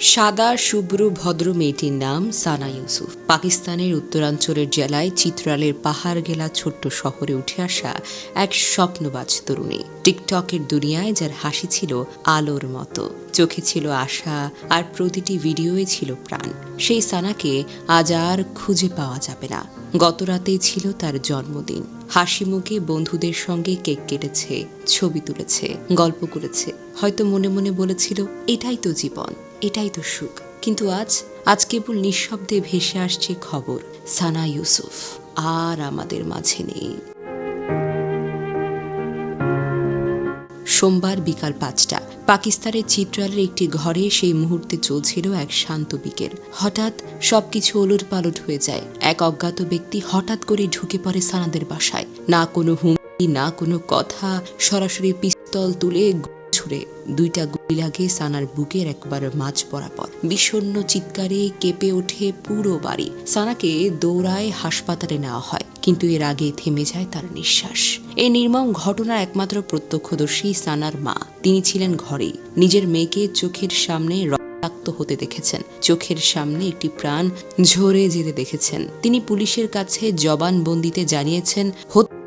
সাদা, শুভ্র, ভদ্র মেয়েটির নাম সানা ইউসুফ। পাকিস্তানের উত্তরাঞ্চলের জেলায় চিত্রালের পাহাড় গেলা ছোট্ট শহরে উঠে আসা এক স্বপ্নবাজ তরুণী। টিকটকের দুনিয়ায় যার হাসি ছিল আলোর মতো। চোখে ছিল আশা আর প্রতিটি ভিডিওয়ে ছিল প্রাণ। সেই সানাকে আজ আর খুঁজে পাওয়া যাবে না। গত রাতেই ছিল তার জন্মদিন। হাসি মুখে বন্ধুদের সঙ্গে কেক কেটেছে, ছবি তুলেছে, গল্প করেছে। হয়তো মনে মনে বলেছিল, এটাই তো জীবন। এটাই তো সুখ। কিন্তু আজ আজ কেবল নিঃশব্দে ভেসে আসছে খবর, সানা ইউসুফ। আর আমাদের মাঝে নেই। সোমবার বিকাল পাঁচটা, পাকিস্তানের চিত্রালের একটি ঘরে সেই মুহূর্তে চলছিল এক শান্ত বিকেল। হঠাৎ সবকিছু ওলট পালট হয়ে যায়। এক অজ্ঞাত ব্যক্তি হঠাৎ করে ঢুকে পড়ে সানাদের বাসায়। না কোনো হুমকি, না কোনো কথা, সরাসরি পিস্তল তুলে ছুড়ে দুইটা গুলি লাগে সানার বুকের একবার মাঝ বরাবর বিষণ্ণ চিৎকারে কেঁপে ওঠে পুরো বাড়ি। সানাকে দৌড়ায় হাসপাতালে নেওয়া হয়, কিন্তু এর আগে থেমে যায় তার নিঃশ্বাস। এই নির্মম ঘটনার একমাত্র প্রত্যক্ষদর্শী সানার মা। তিনি ছিলেন ঘরেই নিজের মেয়েকে চোখের সামনে রক্তাক্ত হতে দেখেছেন। চোখের সামনে একটি প্রাণ ঝরে যেতে দেখেছেন। তিনি পুলিশের কাছে জবানবন্দিতে জানিয়েছেন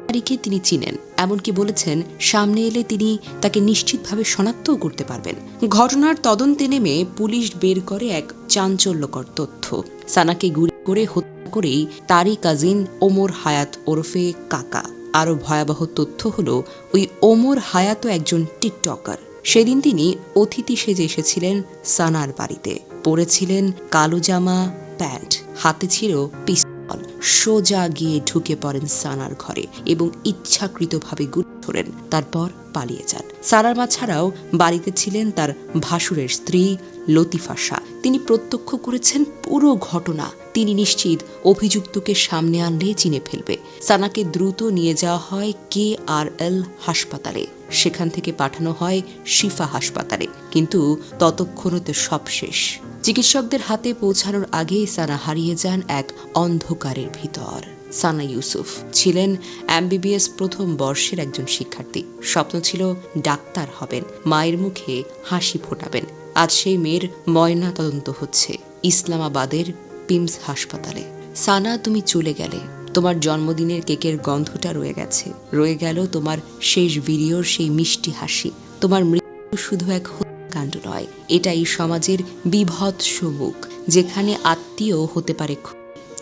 হত্যাকারীকে তিনি চিনেন। এমনকি বলেছেন, সামনে এলে তিনি তাকে নিশ্চিতভাবে শনাক্তও করতে পারবেন। ঘটনার তদন্তে নেমে পুলিশ বের করে এক চাঞ্চল্যকর তথ্য। সানাকে গুলি করে হত্যা করেই তারই কাজিন ওমর হায়াত ওরফে কাকা। আরও ভয়াবহ তথ্য হলো, ওই ওমর হায়াতও একজন টিকটকার। সেদিন তিনি অতিথি সেজে এসেছিলেন সানার বাড়িতে। পরেছিলেন কালো জামা, প্যান্ট, হাতে ছিল পিস্তল সোজা গিয়ে ঢুকে পড়েন সানার ঘরে এবং ইচ্ছাকৃতভাবে গুলি ধরেন, তারপর পালিয়ে যান। সানার মা ছাড়াও বাড়িতে ছিলেন তার ভাসুরের স্ত্রী লতিফা শাহ। তিনি প্রত্যক্ষ করেছেন পুরো ঘটনা। তিনি নিশ্চিত অভিযুক্তকে সামনে আনলে চিনে ফেলবে। সানাকে দ্রুত নিয়ে যাওয়া হয় কে আর এল হাসপাতালে। সেখান থেকে পাঠানো হয় শিফা হাসপাতালে। কিন্তু ততক্ষণও তো সব শেষ। চিকিৎসকদের হাতে পৌঁছানোর আগেই সানা হারিয়ে যান এক অন্ধকারের ভিতর। সানা ইউসুফ ছিলেন এমবিবিএস প্রথম বর্ষের একজন শিক্ষার্থী। স্বপ্ন ছিল ডাক্তার হবেন, মায়ের মুখে হাসি ফোটাবেন। আজ সেই মেয়ের ময়না তদন্ত হচ্ছে ইসলামাবাদের পিমস হাসপাতালে। সানা, তুমি চলে গেলে। তোমার জন্মদিনের কেকের গন্ধটা রয়ে গেছে। রয়ে গেল তোমার শেষ ভিডিওর সেই মিষ্টি হাসি। তোমার মৃত্যু শুধু এক হত্যাকাণ্ড নয়। এটাই সমাজের বিভৎস মুখ, যেখানে আত্মীয় হতে পারে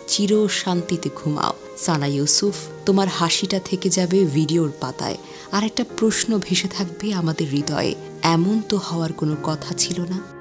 চির শান্তিতে ঘুমাও। সানা ইউসুফ, তোমার হাসিটা থেকে যাবে ভিডিওর পাতায়। আর একটা প্রশ্ন ভেসে থাকবে আমাদের হৃদয়ে, এমন তো হওয়ার কোনো কথা ছিল না?